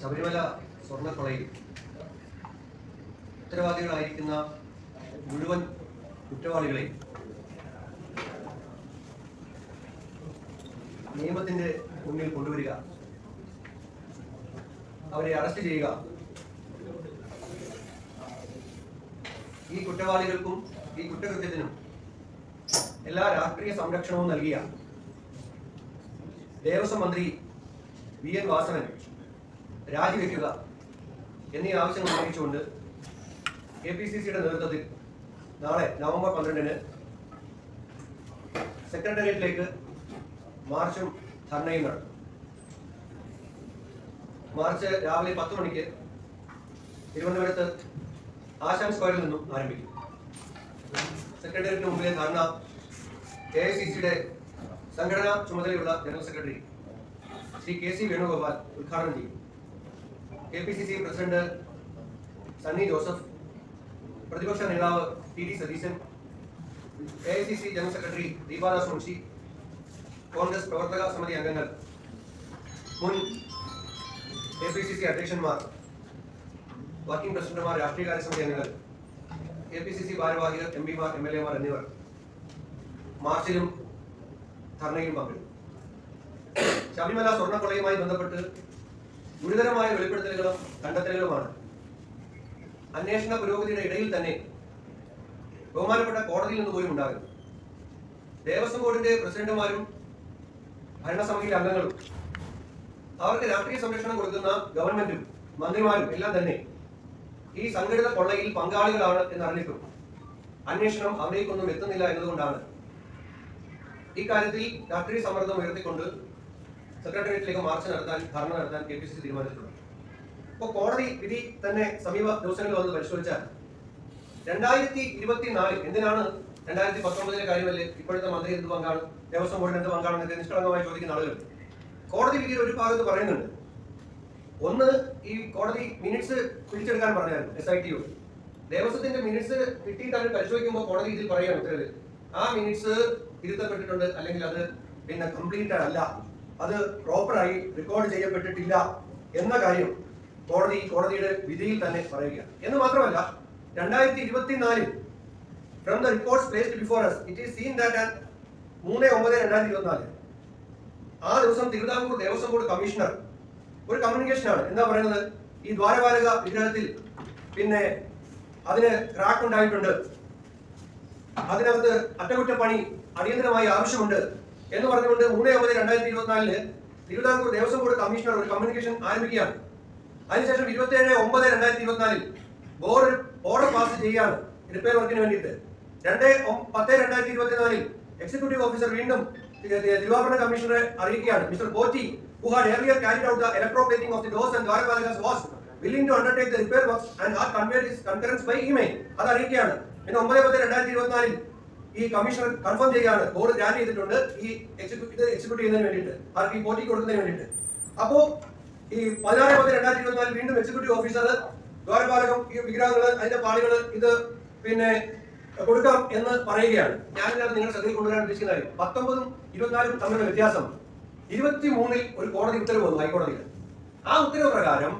ശബരിമല സ്വർണക്കൊളയിൽ ഉത്തരവാദികളായിരിക്കുന്ന മുഴുവൻ കുറ്റവാളികളെ നിയമത്തിന്റെ മുന്നിൽ കൊണ്ടുവരിക അവരെ അറസ്റ്റ് ചെയ്യുക. ഈ കുറ്റവാളികൾക്കും ഈ കുറ്റകൃത്യത്തിനും എല്ലാ രാഷ്ട്രീയ സംരക്ഷണവും നൽകിയ ദേവസ്വം മന്ത്രി വി എൻ വാസവൻ രാജിവെക്കുക എന്നീ ആവശ്യങ്ങൾ ഉന്നയിച്ചുകൊണ്ട് കെ പി സി സിയുടെ നേതൃത്വത്തിൽ നാളെ നവംബർ പന്ത്രണ്ടിന് സെക്രട്ടേറിയറ്റിലേക്ക് മാർച്ചും ധർണയും നടത്തും മാർച്ച് രാവിലെ പത്ത് മണിക്ക് തിരുവനന്തപുരത്ത് ആശാൻ സ്ക്വയറിൽ നിന്നും ആരംഭിക്കും. സെക്രട്ടേറിയറ്റിന് മുമ്പിലെ ധർണ കെ ഐ സി സിയുടെ സംഘടനാ ചുമതലയുള്ള general secretary Shri K C Venugopal ഉദ്ഘാടനം ചെയ്യും. K P C C president Sunny Joseph പ്രതിപക്ഷ നേതാവ് T D Satheesan A I C C general secretary Deepa Das Munshi Congress പ്രവർത്തക സമിതി അംഗങ്ങൾ മുൻ K P C C അധ്യക്ഷന്മാർ working പ്രസിഡന്റുമാർ രാഷ്ട്രീയകാര്യ സമിതി അംഗങ്ങൾ കെ പി സി സി ഭാരവാഹികൾ എം പിമാർ എം എൽ എമാർ എന്നിവർ മാർച്ചിലും ധർണയിലും പങ്കെടുക്കും ശബരിമല സ്വർണക്കൊള്ളയുമായി ബന്ധപ്പെട്ട് ഗുരുതരമായ വെളിപ്പെടുത്തലുകളും കണ്ടെത്തലുകളുമാണ്. അന്വേഷണ പുരോഗതിയുടെ ഇടയിൽ തന്നെ ബഹുമാനപ്പെട്ട കോടതിയിൽ നിന്ന് പോലും ഉണ്ടാകും ദേവസ്വം ബോർഡിന്റെ പ്രസിഡന്റുമാരും ഭരണസമിതിയിലെ അംഗങ്ങളും അവർക്ക് രാഷ്ട്രീയ സംരക്ഷണം കൊടുക്കുന്ന ഗവൺമെന്റും മന്ത്രിമാരും എല്ലാം തന്നെ ഈ സംഘടിത കൊള്ളയിൽ പങ്കാളികളാണ് എന്നറിഞ്ഞിട്ടും അന്വേഷണം അവിടേക്കൊന്നും എത്തുന്നില്ല എന്നതുകൊണ്ടാണ്. ഇക്കാര്യത്തിൽ രാഷ്ട്രീയ സമ്മർദ്ദം ഉയർത്തിക്കൊണ്ട് സെക്രട്ടേറിയറ്റിലേക്ക് മാർച്ച് നടത്താൻ ധർണ നടത്താൻ കെ പി സി സി തീരുമാനിച്ചിട്ടുണ്ട്. ഇപ്പോൾ കോടതി വിധി തന്നെ സമീപ ദിവസങ്ങളിൽ വന്ന് പരിശോധിച്ചാൽ രണ്ടായിരത്തി ഇരുപത്തിനാലിൽ എന്തിനാണ് രണ്ടായിരത്തി പത്തൊമ്പതിലെ കാര്യമല്ലേ? ഇപ്പോഴത്തെ മന്ത്രി എന്ത് പങ്കാണ്? ദേവസ്വം ബോർഡിന് എന്ത് പങ്കാണെന്നൊക്കെ നിഷ്കളങ്കമായി ചോദിക്കുന്ന ആളുകൾ. കോടതി വിധിയിൽ ഒരു ഭാഗത്ത് പറയുന്നുണ്ട്. ഒന്ന് ഈ കോടതി മിനിറ്റ്സ് പിടിച്ചെടുക്കാൻ പറഞ്ഞായിരുന്നു എസ് ഐ ടി ദേവസ്വത്തിന്റെ മിനിറ്റ്സ് കിട്ടിയിട്ട് അവർ പരിശോധിക്കുമ്പോൾ കോടതി ഇതിൽ പറയുകയാണ് ഉത്തരവിൽ. ആ മിനിറ്റ്സ് തിരുത്തപ്പെട്ടിട്ടുണ്ട് അല്ലെങ്കിൽ അത് പിന്നെ കംപ്ലീറ്റ് അല്ല. അത് പ്രോപ്പറായി റെക്കോർഡ് ചെയ്യപ്പെട്ടിട്ടില്ല എന്ന കാര്യം കോടതി കോടതിയുടെ വിധിയിൽ തന്നെ പറയുകയാണ്. എന്ന് മാത്രമല്ല രണ്ടായിരത്തി ഇരുപത്തിനാലിൽ from the reports placed before us it is seen that and മൂന്ന് ഒമ്പത് രണ്ടായിരത്തി ഇരുപത്തിനാല് ആ ദിവസം തിരുവിതാംകൂർ ദേവസ്വം ബോർഡ് കമ്മീഷണർ ഒരു കമ്മ്യൂണിക്കേഷൻ ആണ്. എന്താ പറയുന്നത്? ഈ ദ്വാരപാലക വിഗ്രഹത്തിൽ പിന്നെ അതിന് ക്രാക്ക് ഉണ്ടായിട്ടുണ്ട്. അതിനകത്ത് അറ്റകുറ്റപ്പണി അടിയന്തരമായി ആവശ്യമുണ്ട്. എന്ന് പറഞ്ഞുകൊണ്ട് മൂന്ന് ഒമ്പത് രണ്ടായിരത്തി ഇരുപത്തിനാലിൽ തിരുവിതാംകൂർ ദേവസ്വം ബോർഡ് കമ്മീഷണർ ഒരു കമ്മ്യൂണിക്കേഷൻ ആരംഭിക്കുകയാണ്. അതിനുശേഷം ഇരുപത്തിയേഴ് ഒമ്പത് രണ്ടായിരത്തി ഇരുപത്തിനാലിൽ ബോർഡ് ഓർഡർ പാസ് ചെയ്യുകയാണ്. റിപ്പയർ വർക്കിന് വേണ്ടിയിട്ട്. രണ്ട് പത്ത് രണ്ടായിരത്തി ഇരുപത്തിനാലിൽ എക്സിക്യൂട്ടീവ് ഓഫീസർ വീണ്ടും തിരുവാഭരണ കമ്മീഷണറെ അറിയിക്കുകയാണ്. Mister Potti who had earlier carried out the electroplating of the doors and Dwarapalakas was willing to undertake the repair works and had conveyed his concurrence by email. അത് അറിയിക്കുകയാണ്. പിന്നെ ഒമ്പത് പത്ത് രണ്ടായിരത്തി ഇരുപത്തിനാലിൽ ഈ കമ്മീഷണർ കൺഫേം ചെയ്യാണ്. ബോർഡ് ഗ്രാൻഡ് ചെയ്തിട്ടുണ്ട്. ഈ എക്സിക്യൂട്ട് എക്സിക്യൂട്ട് ചെയ്യുന്നതിന് വേണ്ടിയിട്ട്. ആർക്ക് ഈ പോറ്റി കൊടുക്കുന്നതിന് വേണ്ടിയിട്ട്. അപ്പോ ഈ പതിനാറ് പത്ത് രണ്ടായിരത്തി ഇരുപത്തിനാലിൽ വീണ്ടും എക്സിക്യൂട്ടീവ് ഓഫീസർ ദ്വാരപാലകം ഈ വിഗ്രഹങ്ങൾ അതിന്റെ പാളികൾ ഇത് പിന്നെ കൊടുക്കാം എന്ന് പറയുകയാണ്. ഞാനിതിനകത്ത് നിങ്ങളുടെ ശ്രദ്ധയിൽ കൊണ്ടുവരാൻ ഉദ്ദേശിക്കുന്ന കാര്യം. പത്തൊമ്പതും ഇരുപത്തിനാലും തമ്മിലുള്ള വ്യത്യാസം. ഇരുപത്തി മൂന്നിൽ ഒരു കോടതി ഉത്തരവ് വന്നു ഹൈക്കോടതിയിൽ. ആ ഉത്തരവ് പ്രകാരം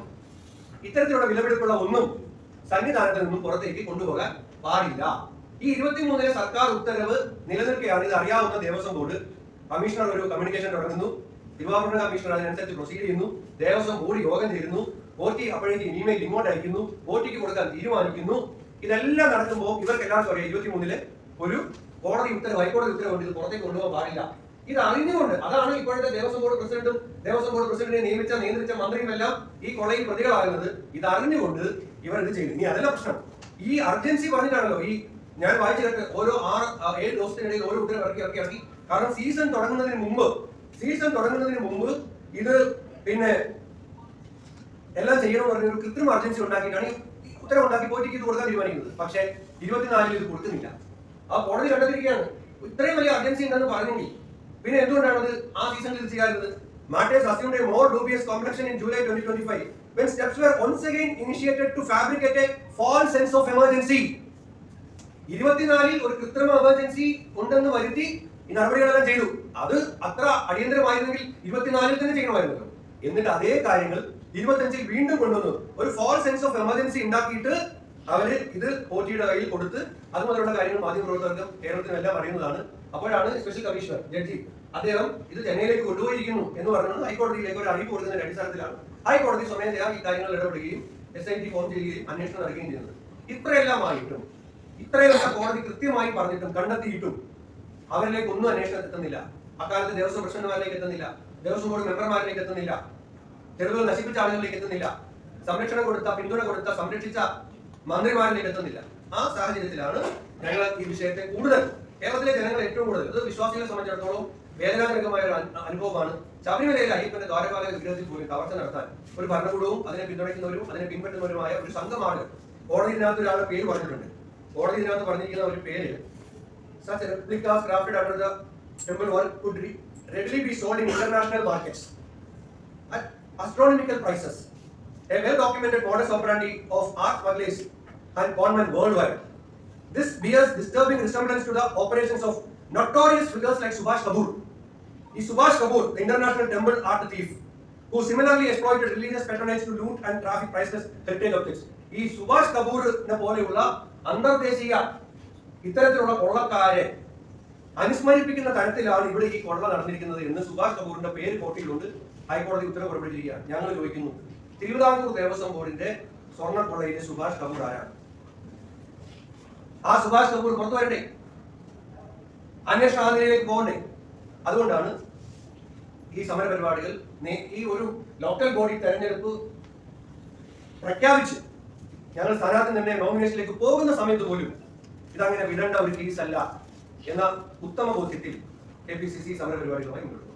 ഇത്തരത്തിലുള്ള വിലപിടിപ്പുള്ള ഒന്നും സന്നിധാനത്തിൽ നിന്നും പുറത്തേക്ക് കൊണ്ടുപോകാൻ പാടില്ല. ഈ ഇരുപത്തിമൂന്നിലെ സർക്കാർ ഉത്തരവ് നിലനിൽക്കുകയാണ്. ഇത് അറിയാവുന്ന ദേവസ്വം ബോർഡ് കമ്മീഷണർ ഒരു കമ്മ്യൂണിക്കേഷൻ തുടങ്ങുന്നു. തിരുവാഭരണ കമ്മീഷണർ അതിനനുസരിച്ച് പ്രൊസീഡ് ചെയ്യുന്നു. ദേവസ്വം ബോർഡ് യോഗം ചേരുന്നു. പോറ്റി അപ്പോഴേക്കും ഇമെയിൽ ഇങ്ങോട്ട് അയക്കുന്നു. പോറ്റിക്ക് കൊടുക്കാൻ തീരുമാനിക്കുന്നു. ഇതെല്ലാം നടക്കുമ്പോൾ ഇവർക്ക് എല്ലാവർക്കും അറിയാം ഇരുപത്തിമൂന്നിലെ ഒരു കോടതി ഉത്തരവ് ഹൈക്കോടതി ഉത്തരവ് കൊണ്ട് ഇത് പുറത്തേക്ക് കൊണ്ടുപോകാൻ പാടില്ല. ഇത് അറിഞ്ഞുകൊണ്ട് അതാണ് ഇപ്പോഴത്തെ ദേവസ്വം ബോർഡ് പ്രസിഡന്റും ദേവസ്വം ബോർഡ് പ്രസിഡന്റിനെ നിയമിച്ച നിയന്ത്രിച്ച മന്ത്രിയുമെല്ലാം ഈ കൊളയിൽ പ്രതികളാകുന്നത് ഇത് അറിഞ്ഞുകൊണ്ട് ഇവർ ഇത് ചെയ്തു. ഇനി അതല്ല പ്രശ്നം. ഈ അർജൻസി പറഞ്ഞിട്ടാണല്ലോ ഈ ഞാൻ വായിച്ചു കേട്ട് ഓരോ ആറ് ഏഴ് ദിവസത്തിനിടയിൽ ഓരോ ഉത്തരവ് ഇറക്കി ഇറക്കി ഇറക്കി. കാരണം സീസൺ തുടങ്ങുന്നതിന് മുമ്പ് സീസൺ തുടങ്ങുന്നതിന് മുമ്പ് ഇത് പിന്നെ എല്ലാം ചെയ്യണം പറഞ്ഞ ഒരു കൃത്രിമ അർജൻസി ഉണ്ടാക്കിയിട്ടാണ് ഈ ഉത്തരവ് ഉണ്ടാക്കി പോയിട്ട് ഇത് കൊടുക്കാൻ തീരുമാനിക്കുന്നത്. പക്ഷേ ഇരുപത്തിനാലിൽ ഇത് കൊടുക്കുന്നില്ല. ആ കോടതി കണ്ടെത്തിയിരിക്കുകയാണ്. ഇത്രയും വലിയ അർജൻസി ഉണ്ടെന്ന് പറഞ്ഞെങ്കിൽ പിന്നെ എന്തുകൊണ്ടാണ് ആ സീസണിൽ ചെയ്യാറുള്ളത് matters assumed a more dubious complexion in July 2025 when steps were once again initiated to fabricate a false sense of emergency. ഇരുപത്തിനാലിൽ ഒരു കൃത്രിമ എമർജൻസി ഉണ്ടെന്ന് വരുത്തി ഈ നടപടികളെല്ലാം ചെയ്തു. അത് അത്ര അടിയന്തരമായിരുന്നെങ്കിൽ ഇരുപത്തിനാലിൽ തന്നെ ചെയ്യണമായിരുന്നു എന്നിട്ട് അതേ കാര്യങ്ങൾ ഇരുപത്തഞ്ചിൽ വീണ്ടും കൊണ്ടുവന്നു. ഒരു ഫോൾ സെൻസ് ഓഫ് എമർജൻസി ഉണ്ടാക്കിയിട്ട് അവർ ഇത് പോറ്റിയുടെ കയ്യിൽ കൊടുത്ത് അതുപോലെയുള്ള കാര്യങ്ങൾ മാധ്യമപ്രവർത്തകർക്കും കേരളത്തിനും എല്ലാം അറിയുന്നതാണ്. അപ്പോഴാണ് സ്പെഷ്യൽ കമ്മീഷണർ ജഡ്ജി അദ്ദേഹം ഇത് ചെന്നൈയിലേക്ക് കൊണ്ടുപോയിരിക്കുന്നു എന്ന് പറഞ്ഞത് ഹൈക്കോടതിയിലേക്ക് ഒരു അറിയിപ്പ് കൊടുക്കുന്നതിന്റെ അടിസ്ഥാനത്തിലാണ് ഹൈക്കോടതി സ്വമേധയാ ഈ കാര്യങ്ങൾ ഇടപെടുകയും എസ് ഐ ടി ഫോം ചെയ്യുകയും അന്വേഷണം നടക്കുകയും ചെയ്യുന്നത്. ഇത്രയെല്ലാം ആയിട്ടും ഇത്രയൊക്കെ കോടതി കൃത്യമായി പറഞ്ഞിട്ടും കണ്ടെത്തിയിട്ടും അവരിലേക്ക് ഒന്നും അന്വേഷണം എത്തുന്നില്ല അക്കാലത്ത് ദേവസ്വം പ്രസിഡന്റുമാരിലേക്ക് എത്തുന്നില്ല. ദേവസ്വം ബോർഡ് മെമ്പർമാരിലേക്ക് എത്തുന്നില്ല. തെരുവുകൾ നശിപ്പിച്ച ആളുകളിലേക്ക് എത്തുന്നില്ല. സംരക്ഷണം കൊടുത്ത പിന്തുണ കൊടുത്ത സംരക്ഷിച്ച മന്ത്രിമാരിലേക്ക് എത്തുന്നില്ല. ആ സാഹചര്യത്തിലാണ് ഞങ്ങൾ ഈ വിഷയത്തെ കൂടുതൽ കേരളത്തിലെ ജനങ്ങൾ ഏറ്റവും കൂടുതൽ ഇത് വിശ്വാസികളെ സംബന്ധിച്ചിടത്തോളം വേദനാജനകമായ ഒരു അനുഭവമാണ്. ശബരിമലയിലെ അയ്യപ്പന്റെ ദ്വാരപാലക വിഗ്രഹത്തിൽ പോയി കവർച്ച നടത്താൻ ഒരു ഭരണകൂടവും അതിനെ പിന്തുണയ്ക്കുന്നവരും അതിനെ പിൻപറ്റുന്നവരുമായ ഒരു സംഘമാണ് കോടതി ഇതിനകത്ത് ഒരാളുടെ പേര് പറഞ്ഞിട്ടുണ്ട്. കോടതി ഇതിനകത്ത് പറഞ്ഞിരിക്കുന്ന ഒരു പേര് such replicas crafted under the temple wall could re- readily be sold in international markets at astronomical prices. A well-documented modus operandi of art smugglers and conmen worldwide. This bears disturbing resemblance to the operations of notorious figures like Subhash Kapoor. Is Subhash Kapoor, the international temple art thief, who similarly exploited religious patronage to loot and traffic priceless heritage objects. ഈ സുഭാഷ് കപൂറിനെ പോലെയുള്ള അന്തർദേശീയ ഇത്തരത്തിലുള്ള കൊള്ളക്കാരെ അനുസ്മരിപ്പിക്കുന്ന തരത്തിലാണ് ഇവിടെ ഈ കൊള്ള നടന്നിരിക്കുന്നത് എന്ന് സുഭാഷ് കപൂറിന്റെ പേര് കോട്ടിയിലുണ്ട്. ഹൈക്കോടതി ഉത്തരവ് പുറപ്പെടുവിച്ചിരിക്കുകയാണ് ഞങ്ങൾ ചോദിക്കുന്നു തിരുവിതാംകൂർ ദേവസ്വം ബോർഡിന്റെ സ്വർണ കൊള്ളയിലെ സുഭാഷ് കപൂർ ആരാണ്? ആ സുഭാഷ് കപൂർ പുറത്തു വരട്ടെ. അന്വേഷണ ആതിരയിലേക്ക് പോകണ്ടേ? അതുകൊണ്ടാണ് ഈ സമര പരിപാടികൾ ഈ ഒരു ലോക്കൽ ബോഡി തെരഞ്ഞെടുപ്പ് പ്രഖ്യാപിച്ച് ഞങ്ങൾ സ്ഥാനാർത്ഥി നിർണയ നോമിനേഷനിലേക്ക് പോകുന്ന സമയത്ത് പോലും ഇതങ്ങനെ വിടേണ്ട ഒരു കേസല്ല എന്ന ഉത്തമ ബോധ്യത്തിൽ കെ പി സി സി സമര പരിപാടികളുമായി മുന്നോട്ട്.